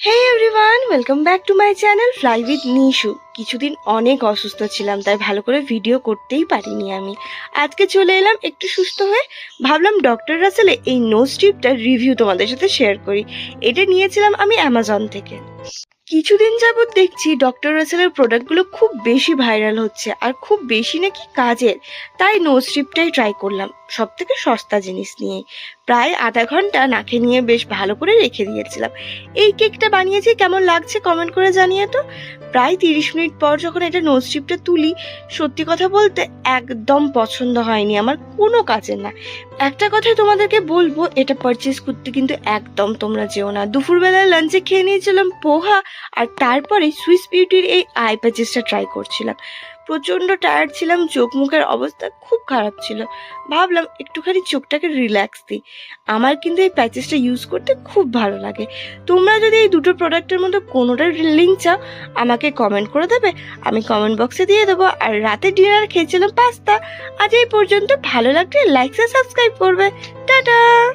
Hey everyone welcome back to my channel fly with Nishu কিছুদিন অনেক অসুস্থ ছিলাম, তাই ভালো করে ভিডিও করতেই পারিনি আমি। আজকে চলে এলাম একটু সুস্থ হয়ে, ভাবলাম ডক্টর রাসেলে এই নোজ স্ট্রিপটার রিভিউ তোমাদের সাথে শেয়ার করি। এটা নিয়েছিলাম আমি অ্যামাজন থেকে। কিছুদিন যাবৎ দেখছি ডক্টর রাসেলের প্রোডাক্টগুলো খুব বেশি ভাইরাল হচ্ছে, আর খুব বেশি নাকি কাজের। তাই নোজ স্ট্রিপটাই ট্রাই করলাম সব থেকে সস্তা জিনিস নিয়ে। প্রায় আধা ঘণ্টা নাকে নিয়ে বেশ ভালো করে রেখে দিয়েছিলাম। এই কেকটা বানিয়েছি, কেমন লাগছে কমেন্ট করে জানিয়ে তো। প্রায় তিরিশ মিনিট পর যখন এটা নোজ স্ট্রিপটা তুলি, সত্যি কথা বলতে একদম পছন্দ হয়নি আমার, কোনো কাজের না। একটা কথা তোমাদেরকে বলব, এটা পারচেস করতে কিন্তু একদম তোমরা যেও না। দুপুরবেলায় লাঞ্চে খেয়ে নিয়েছিলাম পোহা, আর তারপরে সুইস বিউটির এই আই প্যাচেসটা ট্রাই করছিলাম। প্রচণ্ড টায়ার্ড ছিলাম চোখ মুখের অবস্থা খুব খারাপ ছিল। ভাবলাম একটুখানি চোখটাকে রিল্যাক্স দিই। আমার কিন্তু এই প্যাচেসটা ইউজ করতে খুব ভালো লাগে। তোমরা যদি এই দুটো প্রোডাক্টের মধ্যে কোনোটার লিঙ্ক চাও, আমাকে কমেন্ট করে দেবে, আমি কমেন্ট বক্সে দিয়ে দেবো। আর রাতে ডিনার খেয়েছিলাম পাস্তা। আজ এই পর্যন্ত, ভালো লাগলে লাইক সাবস্ক্রাইব করবে। টাটা!